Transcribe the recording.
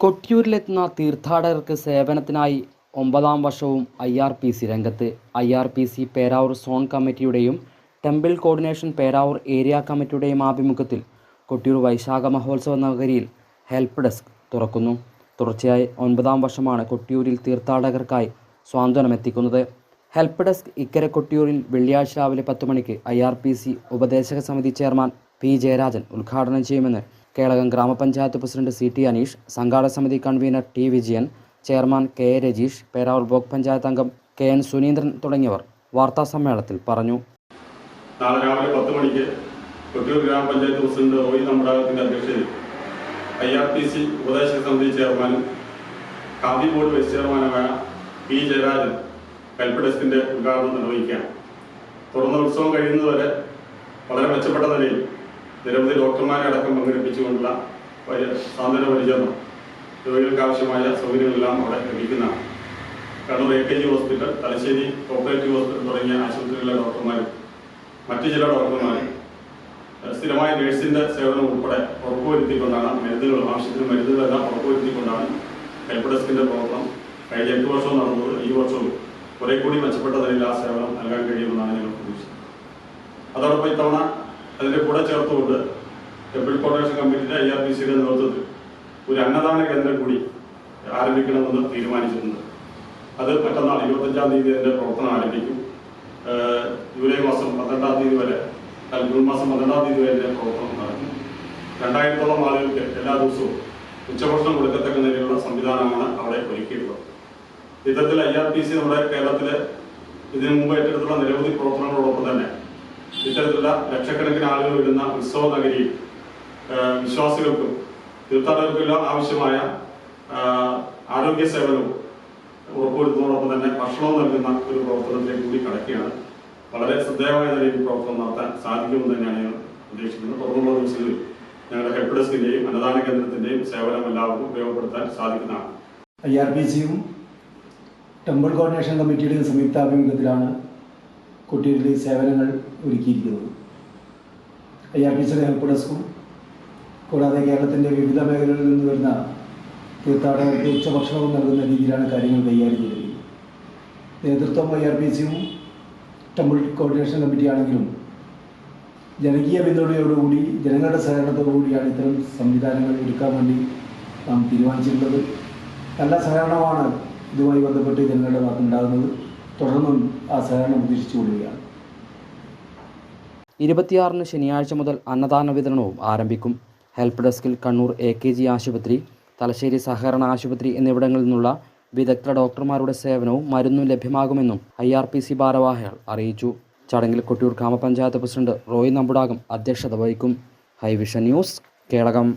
കൊട്ടിയൂരിലെത്തുന്ന തീർത്ഥാടകർക്ക് സേവനത്തിനായി ഒമ്പതാം വർഷവും ഐ ആർ പി സി രംഗത്ത്. I R P C Peravoor zone കമ്മിറ്റിയുടെയും temple coordination Peravoor area കമ്മിറ്റിയുടെയും ആഭിമുഖ്യത്തിൽ കൊട്ടിയൂർ വൈശാഖ മഹോത്സവ നഗരിയിൽ ഹെൽപ്പ് ഡെസ്ക് തുറക്കുന്നു. തുടർച്ചയായി ഒൻപതാം വർഷമാണ് കൊട്ടിയൂരിൽ തീർത്ഥാടകർക്കായി സ്വാന്തനം എത്തിക്കുന്നത്. ഹെൽപ്പ് ഡെസ്ക് ഇക്കര കൊട്ടിയൂരിൽ വെള്ളിയാഴ്ച രാവിലെ പത്ത് മണിക്ക് ഐ ആർ പി സി ഉപദേശക സമിതി ചെയർമാൻ പി ജയരാജൻ ഉദ്ഘാടനം ചെയ്യുമെന്ന് കേളകം ഗ്രാമപഞ്ചായത്ത് പ്രസിഡന്റ് സി ടി അനീഷ് സംഘാടക സമിതി convener T Vijayan chairman K A Rajeesh Peravoor block panchayat അംഗം കെ എൻ സുനീന്ദ്രൻ തുടങ്ങിയവർ വാർത്താ സമ്മേളനത്തിൽ പറഞ്ഞു. നാളെ രാവിലെ പത്ത് മണിക്ക് കൊട്ടിയൂർ ഗ്രാമപഞ്ചായത്ത് പ്രസിഡന്റ് റോയി നമ്പടാകത്തിന്റെ അധ്യക്ഷതയിൽ ഐ ആർ ടി സി ഉപദേശക സമിതി ചെയർമാനും ഖാദി ബോർഡ് വൈസ് ചെയർമാനുമായ പി ജയരാജൻ ഹെൽപ്പ് ഡെസ്കിന്റെ ഉദ്ഘാടനം നിർവഹിക്കുകയാണ്. തുടർന്ന് ഉത്സവം കഴിയുന്നതുവരെ വളരെ മെച്ചപ്പെട്ട നിലയിൽ നിരവധി ഡോക്ടർമാരെ അടക്കം പങ്കെടുപ്പിച്ചുകൊണ്ടുള്ള സാന്ത്വന പരിചരണം രോഗികൾക്ക് ആവശ്യമായ സൗകര്യങ്ങളെല്ലാം അവിടെ ലഭിക്കുന്നതാണ്. Kannur A K G hospital Thalassery cooperative hospital തുടങ്ങിയ ആശുപത്രികളിലെ ഡോക്ടർമാരും മറ്റു ചില ഡോക്ടർമാരും സ്ഥിരമായ നേഴ്സിന്റെ സേവനം ഉൾപ്പെടെ ഉറപ്പുവരുത്തിക്കൊണ്ടാണ് മരുന്നുകൾ ആവശ്യത്തിന് മരുന്നുകളെല്ലാം ഉറപ്പുവരുത്തിക്കൊണ്ടാണ് ഹെൽപ്പ് ഡെസ്കിന്റെ പ്രവർത്തനം കഴിഞ്ഞ എട്ട് വർഷവും നടന്നത്. ഈ വർഷവും കുറെ കൂടി മെച്ചപ്പെട്ട നിലയിൽ ആ സേവനം നൽകാൻ കഴിയുമെന്നാണ് ഞങ്ങൾ പ്രതീക്ഷിക്കുന്നത്. അതോടൊപ്പം ഇത്തവണ അതിന്റെ കൂടെ ചേർത്തുകൊണ്ട് ടെമ്പിൾ കോർപ്പറേഷൻ കമ്മിറ്റിയുടെ ഐ ആർ പി സിയുടെ നേതൃത്വത്തിൽ ഒരു അന്നദാന കേന്ദ്രം കൂടി ആരംഭിക്കണമെന്ന് തീരുമാനിച്ചിട്ടുണ്ട്. അത് മറ്റന്നാൾ ഇരുപത്തഞ്ചാം തീയതി അതിന്റെ പ്രവർത്തനം ആരംഭിക്കും. ജൂലൈ മാസം പന്ത്രണ്ടാം തീയതി വരെ ജൂൺ മാസം പന്ത്രണ്ടാം തീയതി വരെ അതിന്റെ പ്രവർത്തനം നടക്കും. രണ്ടായിരത്തോളം ആളുകൾക്ക് എല്ലാ ദിവസവും ഉച്ചഭക്ഷണം കൊടുക്കത്തക്ക നിലയിലുള്ള സംവിധാനമാണ് അവിടെ ഒരുക്കിയിട്ടുള്ളത്. ഇത്തരത്തിൽ ഐ ആർ പി സി നമ്മുടെ കേരളത്തിലെ ഇതിനു മുമ്പ് ഏറ്റെടുത്തുള്ള നിരവധി പ്രവർത്തനങ്ങളോടൊപ്പം തന്നെ ഇത്തരത്തിലുള്ള ലക്ഷക്കണക്കിന് ആളുകൾ വരുന്ന ഉത്സവ നഗരിയിൽ വിശ്വാസികൾക്കും തീർത്ഥാടകർക്കെല്ലാം ആവശ്യമായ ആരോഗ്യ സേവനവും ഉറപ്പുവരുത്തുന്നതോടൊപ്പം തന്നെ ഭക്ഷണവും നൽകുന്ന ഒരു പ്രവർത്തനത്തിലേക്ക് കൂടി കടക്കുകയാണ്. വളരെ ശ്രദ്ധേയമായ നിലയിൽ പ്രവർത്തനം നടത്താൻ സാധിക്കുമെന്ന് തന്നെയാണ് ഞാൻ ഉദ്ദേശിക്കുന്നത്. തുടർന്നുള്ള ദിവസങ്ങളിൽ ഞങ്ങളുടെ ഹെൽപ്പ് ഡെസ്കിന്റെയും അന്നദാന കേന്ദ്രത്തിന്റെയും സേവനം എല്ലാവർക്കും ഉപയോഗപ്പെടുത്താൻ സാധിക്കുന്നതാണ്. ഐ ആർ ബി സിയും ടെമ്പിൾ കോർഡിനേഷൻ കമ്മിറ്റിയുടെയും സംയുക്താഭിമുഖ്യത്തിലാണ് കൊട്ടിയൂരിൽ സേവനങ്ങൾ ഒരുക്കിയിരിക്കുന്നത് ഐ ആർ സിയുടെ ഹെൽപ്പ് ഡെസ്കും കൂടാതെ കേരളത്തിന്റെ വിവിധ മേഖലകളിൽ നിന്ന് വരുന്ന തീർത്ഥാടകർക്ക് ഉച്ചഭക്ഷണവും നൽകുന്ന രീതിയിലാണ് കാര്യങ്ങൾ കൈകാര്യം ചെയ്തിരിക്കുന്നത്. നേതൃത്വം ഐ ആർ പി സിയും ടെമ്പിൾ കോർഡിനേഷൻ കമ്മിറ്റിയാണെങ്കിലും ജനകീയ പിന്തുണയോടുകൂടി ജനങ്ങളുടെ സഹകരണത്തോടുകൂടിയാണ് ഇത്തരം സംവിധാനങ്ങൾ ഒരുക്കാൻ വേണ്ടി നാം തീരുമാനിച്ചിട്ടുള്ളത്. നല്ല സഹകരണമാണ് ഇതുമായി ബന്ധപ്പെട്ട് ജനങ്ങളുടെ ഭാഗത്തുണ്ടാകുന്നത് തുടർന്നും ആ സഹകരണം പ്രതീക്ഷിച്ചു കൊള്ളുകയാണ് ഇരുപത്തിയാറിന് ശനിയാഴ്ച മുതൽ അന്നദാന വിതരണവും ആരംഭിക്കും. ഹെൽപ്പ് ഡെസ്കിൽ കണ്ണൂർ എ കെ ജി ആശുപത്രി തലശ്ശേരി സഹകരണ ആശുപത്രി എന്നിവിടങ്ങളിൽ നിന്നുള്ള വിദഗ്ധ ഡോക്ടർമാരുടെ സേവനവും മരുന്നും ലഭ്യമാകുമെന്നും ഐ ആർ പി സി ഭാരവാഹികൾ അറിയിച്ചു. ചടങ്ങിൽ കൊട്ടിയൂർ ഗ്രാമപഞ്ചായത്ത് പ്രസിഡന്റ് റോയ് നമ്പുടാകം അധ്യക്ഷത വഹിക്കും. High vision news Kelakam.